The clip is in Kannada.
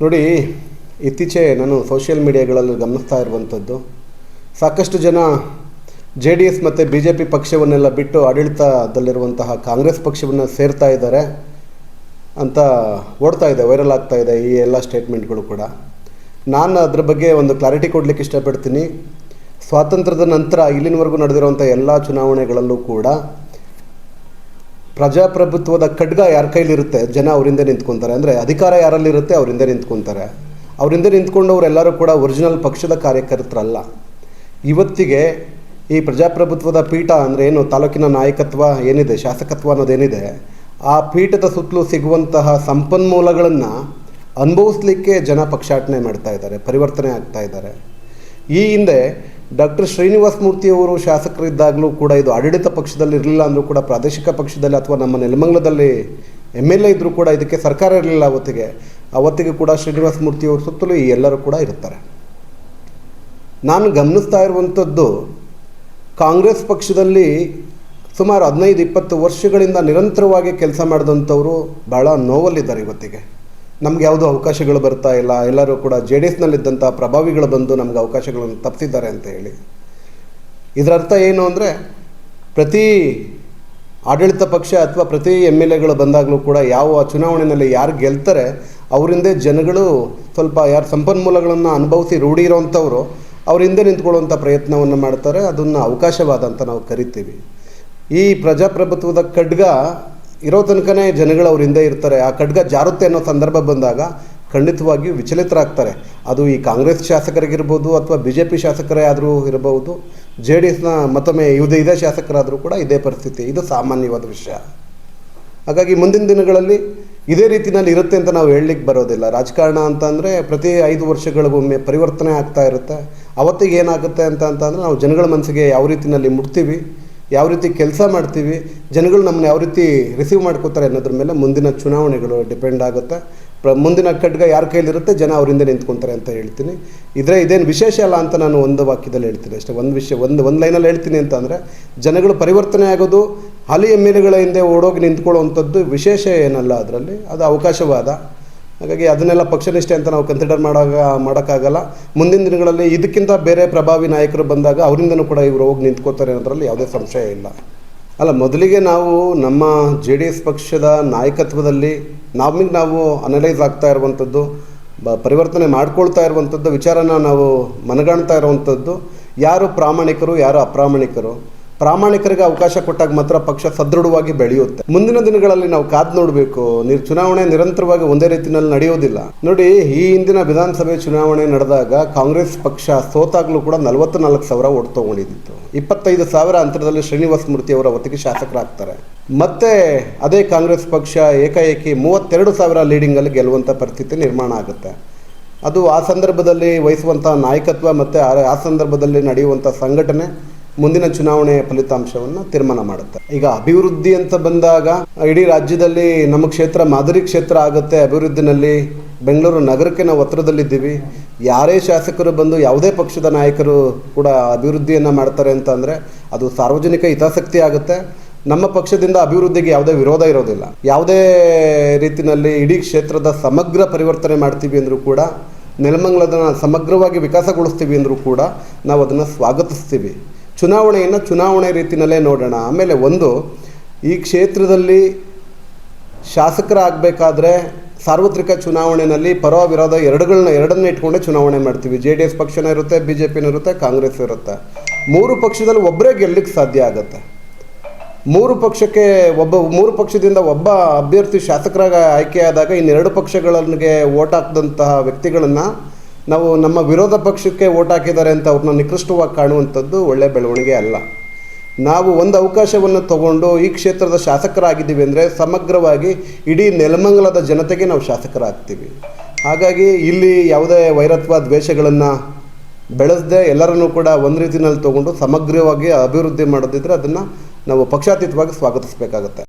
ನೋಡಿ, ಇತ್ತೀಚೆ ನಾನು ಸೋಷಿಯಲ್ ಮೀಡಿಯಾಗಳಲ್ಲಿ ಗಮನಿಸ್ತಾ ಇರುವಂಥದ್ದು, ಸಾಕಷ್ಟು ಜನ ಜೆ ಡಿ ಎಸ್ ಮತ್ತು ಬಿ ಜೆ ಪಿ ಪಕ್ಷವನ್ನೆಲ್ಲ ಬಿಟ್ಟು ಆಡಳಿತದಲ್ಲಿರುವಂತಹ ಕಾಂಗ್ರೆಸ್ ಪಕ್ಷವನ್ನು ಸೇರ್ತಾ ಇದ್ದಾರೆ ಅಂತ ಓಡ್ತಾ ಇದೆ ವೈರಲ್ ಆಗ್ತಾ ಇದೆ ಈ ಎಲ್ಲ ಸ್ಟೇಟ್ಮೆಂಟ್ಗಳು ಕೂಡ. ನಾನು ಅದ್ರ ಬಗ್ಗೆ ಒಂದು ಕ್ಲಾರಿಟಿ ಕೊಡಲಿಕ್ಕೆ ಇಷ್ಟಪಡ್ತೀನಿ. ಸ್ವಾತಂತ್ರ್ಯದ ನಂತರ ಇಲ್ಲಿನವರೆಗೂ ನಡೆದಿರುವಂಥ ಎಲ್ಲ ಚುನಾವಣೆಗಳಲ್ಲೂ ಕೂಡ ಪ್ರಜಾಪ್ರಭುತ್ವದ ಖಡ್ಗ ಯಾರ ಕೈಲಿರುತ್ತೆ? ಜನ ಅವರಿಂದ ನಿಂತ್ಕೊತಾರೆ. ಅಂದರೆ ಅಧಿಕಾರ ಯಾರಲ್ಲಿರುತ್ತೆ? ಅವರಿಂದ ನಿಂತ್ಕೊತಾರೆ. ಅವರಿಂದ ನಿಂತ್ಕೊಂಡವರೆಲ್ಲರೂ ಕೂಡ ಒರಿಜಿನಲ್ ಪಕ್ಷದ ಕಾರ್ಯಕರ್ತರಲ್ಲ. ಇವತ್ತಿಗೆ ಈ ಪ್ರಜಾಪ್ರಭುತ್ವದ ಪೀಠ ಅಂದರೆ ಏನು? ತಾಲೂಕಿನ ನಾಯಕತ್ವ ಏನಿದೆ? ಶಾಸಕತ್ವ ಅನ್ನೋದೇನಿದೆ ಆ ಪೀಠದ ಸುತ್ತಲೂ ಸಿಗುವಂತಹ ಸಂಪನ್ಮೂಲಗಳನ್ನು ಅನುಭವಿಸ್ಲಿಕ್ಕೆ ಜನ ಪಕ್ಷಾಟನೆ ಮಾಡ್ತಾ ಇದ್ದಾರೆ, ಪರಿವರ್ತನೆ ಆಗ್ತಾ ಇದ್ದಾರೆ. ಈ ಹಿಂದೆ ಡಾಕ್ಟರ್ ಶ್ರೀನಿವಾಸ ಮೂರ್ತಿಯವರು ಶಾಸಕರಿದ್ದಾಗಲೂ ಕೂಡ ಇದು ಆಡಳಿತ ಪಕ್ಷದಲ್ಲಿ ಇರಲಿಲ್ಲ ಅಂದರೂ ಕೂಡ ಪ್ರಾದೇಶಿಕ ಪಕ್ಷದಲ್ಲಿ ಅಥವಾ ನಮ್ಮ ನೆಲಮಂಗಲದಲ್ಲಿ ಎಂ ಎಲ್ ಎ ಇದ್ದರೂ ಕೂಡ ಇದಕ್ಕೆ ಸರ್ಕಾರ ಇರಲಿಲ್ಲ ಅವತ್ತಿಗೆ. ಅವತ್ತಿಗೆ ಕೂಡ ಶ್ರೀನಿವಾಸ ಮೂರ್ತಿಯವ್ರ ಸುತ್ತಲೂ ಈ ಎಲ್ಲರೂ ಕೂಡ ಇರ್ತಾರೆ. ನಾನು ಗಮನಿಸ್ತಾ ಇರುವಂಥದ್ದು ಕಾಂಗ್ರೆಸ್ ಪಕ್ಷದಲ್ಲಿ ಸುಮಾರು ಹದಿನೈದು ಇಪ್ಪತ್ತು ವರ್ಷಗಳಿಂದ ನಿರಂತರವಾಗಿ ಕೆಲಸ ಮಾಡಿದಂಥವರು ಭಾಳ ನೋವಲ್ಲಿದ್ದಾರೆ ಇವತ್ತಿಗೆ. ನಮ್ಗೆ ಯಾವುದೋ ಅವಕಾಶಗಳು ಬರ್ತಾ ಇಲ್ಲ, ಎಲ್ಲರೂ ಕೂಡ ಜೆ ಡಿ ಎಸ್ನಲ್ಲಿದ್ದಂಥ ಪ್ರಭಾವಿಗಳು ಬಂದು ನಮ್ಗೆ ಅವಕಾಶಗಳನ್ನು ತಪ್ಪಿಸಿದ್ದಾರೆ ಅಂತ ಹೇಳಿ. ಇದರ ಅರ್ಥ ಏನು ಅಂದರೆ, ಪ್ರತಿ ಆಡಳಿತ ಪಕ್ಷ ಅಥವಾ ಪ್ರತಿ ಎಂ ಎಲ್ ಎಗಳು ಬಂದಾಗಲೂ ಕೂಡ ಯಾವ ಚುನಾವಣೆಯಲ್ಲಿ ಯಾರು ಗೆಲ್ತಾರೆ, ಅವರಿಂದೇ ಜನಗಳು ಸ್ವಲ್ಪ ಯಾರು ಸಂಪನ್ಮೂಲಗಳನ್ನು ಅನುಭವಿಸಿ ರೂಢಿ ಇರೋವಂಥವ್ರು ಅವರಿಂದ ನಿಂತ್ಕೊಳ್ಳುವಂಥ ಪ್ರಯತ್ನವನ್ನು ಮಾಡ್ತಾರೆ, ಅದನ್ನು ಅವಕಾಶವಾದ ಅಂತ ನಾವು ಕರಿತೀವಿ. ಈ ಪ್ರಜಾಪ್ರಭುತ್ವದ ಖಡ್ಗ ಇರೋ ತನಕನೇ ಜನಗಳು ಅವ್ರ ಹಿಂದೆ ಇರ್ತಾರೆ. ಆ ಖಡ್ಗ ಜಾರುತ್ತೆ ಅನ್ನೋ ಸಂದರ್ಭ ಬಂದಾಗ ಖಂಡಿತವಾಗಿಯೂ ವಿಚಲಿತರಾಗ್ತಾರೆ. ಅದು ಈ ಕಾಂಗ್ರೆಸ್ ಶಾಸಕರಿಗಿರ್ಬೋದು ಅಥವಾ ಬಿ ಜೆ ಪಿ ಶಾಸಕರೇ ಆದರೂ ಇರಬಹುದು, ಜೆ ಡಿ ಎಸ್ನ ಮತ್ತೊಮ್ಮೆ ಇದೇ ಇದೇ ಶಾಸಕರಾದರೂ ಕೂಡ ಇದೇ ಪರಿಸ್ಥಿತಿ. ಇದು ಸಾಮಾನ್ಯವಾದ ವಿಷಯ. ಹಾಗಾಗಿ ಮುಂದಿನ ದಿನಗಳಲ್ಲಿ ಇದೇ ರೀತಿಯಲ್ಲಿ ಇರುತ್ತೆ ಅಂತ ನಾವು ಹೇಳಲಿಕ್ಕೆ ಬರೋದಿಲ್ಲ. ರಾಜಕಾರಣ ಅಂತಂದರೆ ಪ್ರತಿ ಐದು ವರ್ಷಗಳಿಗೊಮ್ಮೆ ಪರಿವರ್ತನೆ ಆಗ್ತಾ ಇರುತ್ತೆ. ಅವತ್ತಿಗೆ ಏನಾಗುತ್ತೆ ಅಂತ ಅಂತಂದರೆ ನಾವು ಜನಗಳ ಮನಸ್ಸಿಗೆ ಯಾವ ರೀತಿಯಲ್ಲಿ ಮುಟ್ತೀವಿ ಯಾವ ರೀತಿ ಕೆಲಸ ಮಾಡ್ತೀವಿ, ಜನಗಳು ನಮ್ಮನ್ನ ಯಾವ ರೀತಿ ರಿಸೀವ್ ಮಾಡ್ಕೋತಾರೆ ಅನ್ನೋದ್ರ ಮೇಲೆ ಮುಂದಿನ ಚುನಾವಣೆಗಳು ಡಿಪೆಂಡ್ ಆಗುತ್ತೆ. ಪ್ರ, ಮುಂದಿನ ಖಡ್ಗ ಯಾರ ಕೈಲಿರುತ್ತೆ, ಜನ ಅವರಿಂದ ನಿಂತ್ಕೊತಾರೆ ಅಂತ ಹೇಳ್ತೀನಿ. ಇದ್ರೆ ಇದೇನು ವಿಶೇಷ ಅಲ್ಲ ಅಂತ ನಾನು ಒಂದು ವಾಕ್ಯದಲ್ಲಿ ಹೇಳ್ತೀನಿ. ಅಷ್ಟೇ, ಒಂದು ವಿಷಯ, ಒಂದು ಒಂದು ಲೈನಲ್ಲಿ ಹೇಳ್ತೀನಿ ಅಂತ ಅಂದರೆ, ಜನಗಳು ಪರಿವರ್ತನೆ ಆಗೋದು ಹಾಲಿ ಎಂ ಹಿಂದೆ ಓಡೋಗಿ ನಿಂತ್ಕೊಳ್ಳುವಂಥದ್ದು ವಿಶೇಷ ಏನಲ್ಲ ಅದರಲ್ಲಿ. ಅದು ಅವಕಾಶವಾದ ಹಾಗಾಗಿ ಅದನ್ನೆಲ್ಲ ಪಕ್ಷನಿಷ್ಠೆ ಅಂತ ನಾವು ಕನ್ಸಿಡರ್ ಮಾಡಾಗ, ಮಾಡೋಕ್ಕಾಗಲ್ಲ. ಮುಂದಿನ ದಿನಗಳಲ್ಲಿ ಇದಕ್ಕಿಂತ ಬೇರೆ ಪ್ರಭಾವಿ ನಾಯಕರು ಬಂದಾಗ ಅವರಿಂದನೂ ಕೂಡ ಇವರು ಹೋಗಿ ನಿಂತ್ಕೋತಾರೆ ಅನ್ನೋದ್ರಲ್ಲಿ ಯಾವುದೇ ಸಂಶಯ ಇಲ್ಲ. ಅಲ್ಲ, ಮೊದಲಿಗೆ ನಾವು ನಮ್ಮ ಜೆ ಡಿ ಎಸ್ ಪಕ್ಷದ ನಾಯಕತ್ವದಲ್ಲಿ ನಮಗೆ ನಾವು ಅನಲೈಸ್ ಆಗ್ತಾ ಇರುವಂಥದ್ದು, ಬ, ಪರಿವರ್ತನೆ ಮಾಡ್ಕೊಳ್ತಾ ಇರುವಂಥದ್ದು, ವಿಚಾರನ ನಾವು ಮನಗಾಣ್ತಾ ಇರುವಂಥದ್ದು, ಯಾರು ಪ್ರಾಮಾಣಿಕರು, ಯಾರು ಅಪ್ರಾಮಾಣಿಕರು. ಪ್ರಾಮಾಣಿಕರಿಗೆ ಅವಕಾಶ ಕೊಟ್ಟಾಗ ಮಾತ್ರ ಪಕ್ಷ ಸದೃಢವಾಗಿ ಬೆಳೆಯುತ್ತೆ. ಮುಂದಿನ ದಿನಗಳಲ್ಲಿ ನಾವು ಕಾದು ನೋಡಬೇಕು. ನೀರು ಚುನಾವಣೆ ನಿರಂತರವಾಗಿ ಒಂದೇ ರೀತಿಯಲ್ಲಿ ನಡೆಯೋದಿಲ್ಲ. ನೋಡಿ, ಈ ಹಿಂದಿನ ವಿಧಾನಸಭೆ ಚುನಾವಣೆ ನಡೆದಾಗ ಕಾಂಗ್ರೆಸ್ ಪಕ್ಷ ಸೋತಾಗಲೂ ಕೂಡ ನಲವತ್ತು ನಾಲ್ಕು ಸಾವಿರ ಓಟ್ ತಗೊಂಡಿದ್ದಿತ್ತು. ಇಪ್ಪತ್ತೈದು ಸಾವಿರ ಅಂತರದಲ್ಲಿ ಶ್ರೀನಿವಾಸ ಮೂರ್ತಿ ಅವರ ಒತ್ತಿಗೆ ಶಾಸಕರಾಗ್ತಾರೆ. ಮತ್ತೆ ಅದೇ ಕಾಂಗ್ರೆಸ್ ಪಕ್ಷ ಏಕಾಏಕಿ ಮೂವತ್ತೆರಡು ಸಾವಿರ ಲೀಡಿಂಗಲ್ಲಿ ಗೆಲ್ಲುವಂಥ ಪರಿಸ್ಥಿತಿ ನಿರ್ಮಾಣ ಆಗುತ್ತೆ. ಅದು ಆ ಸಂದರ್ಭದಲ್ಲಿ ವಹಿಸುವಂಥ ನಾಯಕತ್ವ ಮತ್ತು ಆ ಸಂದರ್ಭದಲ್ಲಿ ನಡೆಯುವಂಥ ಸಂಘಟನೆ ಮುಂದಿನ ಚುನಾವಣೆಯ ಫಲಿತಾಂಶವನ್ನು ತೀರ್ಮಾನ ಮಾಡುತ್ತೆ. ಈಗ ಅಭಿವೃದ್ಧಿ ಅಂತ ಬಂದಾಗ ಇಡೀ ರಾಜ್ಯದಲ್ಲಿ ನಮ್ಮ ಕ್ಷೇತ್ರ ಮಾದರಿ ಕ್ಷೇತ್ರ ಆಗುತ್ತೆ. ಅಭಿವೃದ್ಧಿನಲ್ಲಿ ಬೆಂಗಳೂರು ನಗರಕ್ಕೆ ನಾವು ಹತ್ರದಲ್ಲಿದ್ದೀವಿ. ಯಾರೇ ಶಾಸಕರು ಬಂದು ಯಾವುದೇ ಪಕ್ಷದ ನಾಯಕರು ಕೂಡ ಅಭಿವೃದ್ಧಿಯನ್ನು ಮಾಡ್ತಾರೆ ಅಂತ ಅಂದರೆ ಅದು ಸಾರ್ವಜನಿಕ ಹಿತಾಸಕ್ತಿ ಆಗುತ್ತೆ. ನಮ್ಮ ಪಕ್ಷದಿಂದ ಅಭಿವೃದ್ಧಿಗೆ ಯಾವುದೇ ವಿರೋಧ ಇರೋದಿಲ್ಲ. ಯಾವುದೇ ರೀತಿಯಲ್ಲಿ ಇಡೀ ಕ್ಷೇತ್ರದ ಸಮಗ್ರ ಪರಿವರ್ತನೆ ಮಾಡ್ತೀವಿ ಅಂದರೂ ಕೂಡ ನೆಲಮಂಗಲದ ಸಮಗ್ರವಾಗಿ ವಿಕಾಸಗೊಳಿಸ್ತೀವಿ ಅಂದರೂ ಕೂಡ ನಾವು ಅದನ್ನು ಸ್ವಾಗತಿಸ್ತೀವಿ. ಚುನಾವಣೆಯನ್ನು ಚುನಾವಣೆ ರೀತಿಯಲ್ಲೇ ನೋಡೋಣ. ಆಮೇಲೆ ಒಂದು, ಈ ಕ್ಷೇತ್ರದಲ್ಲಿ ಶಾಸಕರಾಗಬೇಕಾದ್ರೆ ಸಾರ್ವತ್ರಿಕ ಚುನಾವಣೆಯಲ್ಲಿ ಪರ ವಿರೋಧ ಎರಡುಗಳನ್ನ ಎರಡನ್ನ ಇಟ್ಕೊಂಡೇ ಚುನಾವಣೆ ಮಾಡ್ತೀವಿ. ಜೆ ಡಿ ಎಸ್ ಪಕ್ಷನೂ ಇರುತ್ತೆ, ಬಿ ಜೆ ಪಿನೂ ಇರುತ್ತೆ ಕಾಂಗ್ರೆಸ್ ಇರುತ್ತೆ. ಮೂರು ಪಕ್ಷದಲ್ಲಿ ಒಬ್ಬರೇ ಗೆಲ್ಲಕ್ಕೆ ಸಾಧ್ಯ ಆಗುತ್ತೆ. ಮೂರು ಪಕ್ಷಕ್ಕೆ ಒಬ್ಬ, ಮೂರು ಪಕ್ಷದಿಂದ ಒಬ್ಬ ಅಭ್ಯರ್ಥಿ ಶಾಸಕರಾಗ ಆಯ್ಕೆಯಾದಾಗ ಇನ್ನೆರಡು ಪಕ್ಷಗಳಿಗೆ ಓಟ್ ಹಾಕಿದಂತಹ ವ್ಯಕ್ತಿಗಳನ್ನು ನಾವು ನಮ್ಮ ವಿರೋಧ ಪಕ್ಷಕ್ಕೆ ಓಟ್ ಹಾಕಿದ್ದಾರೆ ಅಂತ ಅವ್ರನ್ನ ನಿಕೃಷ್ಟವಾಗಿ ಕಾಣುವಂಥದ್ದು ಒಳ್ಳೆಯ ಬೆಳವಣಿಗೆ ಅಲ್ಲ. ನಾವು ಒಂದು ಅವಕಾಶವನ್ನು ತಗೊಂಡು ಈ ಕ್ಷೇತ್ರದ ಶಾಸಕರಾಗಿದ್ದೀವಿ ಅಂದರೆ ಸಮಗ್ರವಾಗಿ ಇಡೀ ನೆಲಮಂಗಲದ ಜನತೆಗೆ ನಾವು ಶಾಸಕರಾಗ್ತೀವಿ. ಹಾಗಾಗಿ ಇಲ್ಲಿ ಯಾವುದೇ ವೈರತ್ವ ದ್ವೇಷಗಳನ್ನು ಬೆಳೆಸದೆ ಎಲ್ಲರನ್ನೂ ಕೂಡ ಒಂದು ರೀತಿಯಲ್ಲಿ ತಗೊಂಡು ಸಮಗ್ರವಾಗಿ ಅಭಿವೃದ್ಧಿ ಮಾಡೋದಿದ್ರೆ ಅದನ್ನು ನಾವು ಪಕ್ಷಾತೀತವಾಗಿ ಸ್ವಾಗತಿಸಬೇಕಾಗತ್ತೆ.